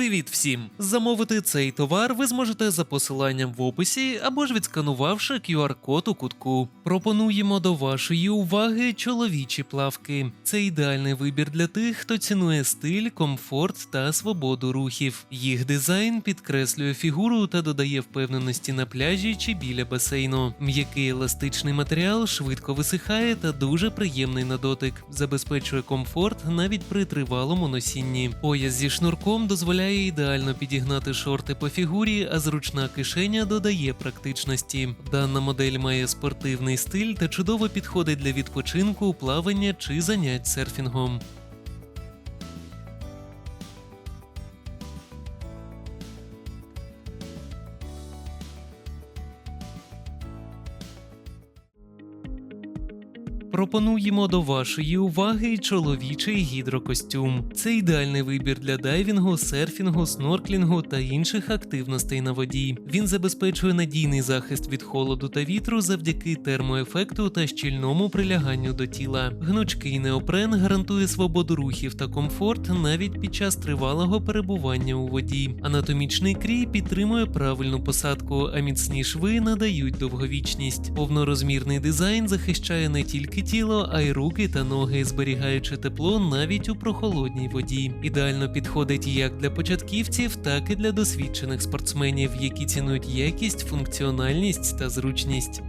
Привіт всім! Замовити цей товар ви зможете за посиланням в описі або ж відсканувавши QR-код у кутку. Пропонуємо до вашої уваги чоловічі плавки. Це ідеальний вибір для тих, хто цінує стиль, комфорт та свободу рухів. Їх дизайн підкреслює фігуру та додає впевненості на пляжі чи біля басейну. М'який еластичний матеріал швидко висихає та дуже приємний на дотик, забезпечує комфорт навіть при тривалому носінні. Пояс зі шнурком дозволяє ідеально підігнати шорти по фігурі, а зручна кишеня додає практичності. Дана модель має спортивний стиль та чудово підходить для відпочинку, плавання чи занять серфінгом. Пропонуємо до вашої уваги чоловічий гідрокостюм. Це ідеальний вибір для дайвінгу, серфінгу, снорклінгу та інших активностей на воді. Він забезпечує надійний захист від холоду та вітру завдяки термоефекту та щільному приляганню до тіла. Гнучкий неопрен гарантує свободу рухів та комфорт навіть під час тривалого перебування у воді. Анатомічний крій підтримує правильну посадку, а міцні шви надають довговічність. Повнорозмірний дизайн захищає не тільки тіло, а й руки та ноги, зберігаючи тепло навіть у прохолодній воді. Ідеально підходить як для початківців, так і для досвідчених спортсменів, які цінують якість, функціональність та зручність.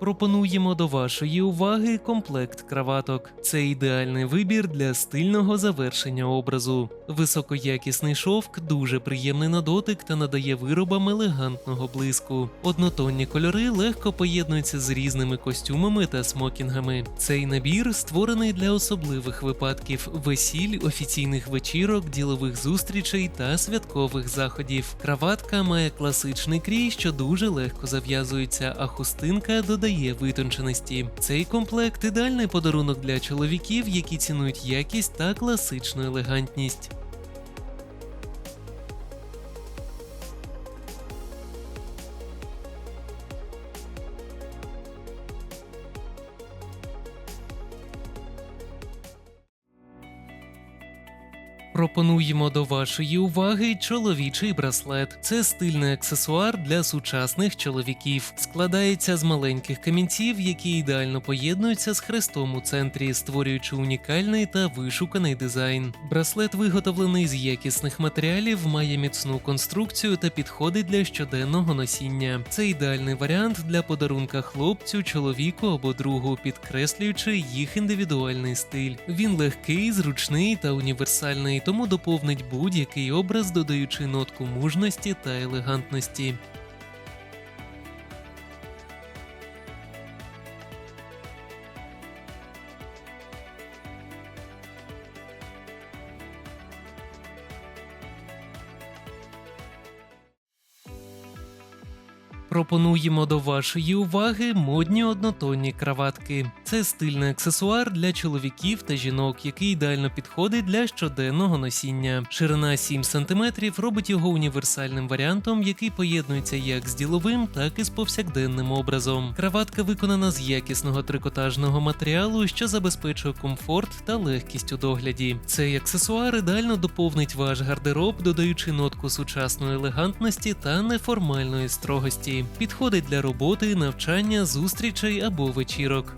Пропонуємо до вашої уваги комплект краваток. Це ідеальний вибір для стильного завершення образу. Високоякісний шовк дуже приємний на дотик та надає виробам елегантного блиску. Однотонні кольори легко поєднуються з різними костюмами та смокінгами. Цей набір створений для особливих випадків: весіль, офіційних вечірок, ділових зустрічей та святкових заходів. Краватка має класичний крій, що дуже легко зав'язується, а хустинка додає витонченості. Цей комплект ідеальний подарунок для чоловіків, які цінують якість та класичну елегантність. Пропонуємо до вашої уваги чоловічий браслет. Це стильний аксесуар для сучасних чоловіків. Складається з маленьких камінців, які ідеально поєднуються з хрестом у центрі, створюючи унікальний та вишуканий дизайн. Браслет виготовлений з якісних матеріалів, має міцну конструкцію та підходить для щоденного носіння. Це ідеальний варіант для подарунка хлопцю, чоловіку або другу, підкреслюючи їх індивідуальний стиль. Він легкий, зручний та універсальний тому доповнить будь-який образ, додаючи нотку мужності та елегантності. Пропонуємо до вашої уваги модні однотонні краватки. Це стильний аксесуар для чоловіків та жінок, який ідеально підходить для щоденного носіння. Ширина 7 см робить його універсальним варіантом, який поєднується як з діловим, так і з повсякденним образом. Краватка виконана з якісного трикотажного матеріалу, що забезпечує комфорт та легкість у догляді. Цей аксесуар ідеально доповнить ваш гардероб, додаючи нотку сучасної елегантності та неформальної строгості. Підходить для роботи, навчання, зустрічей або вечірок.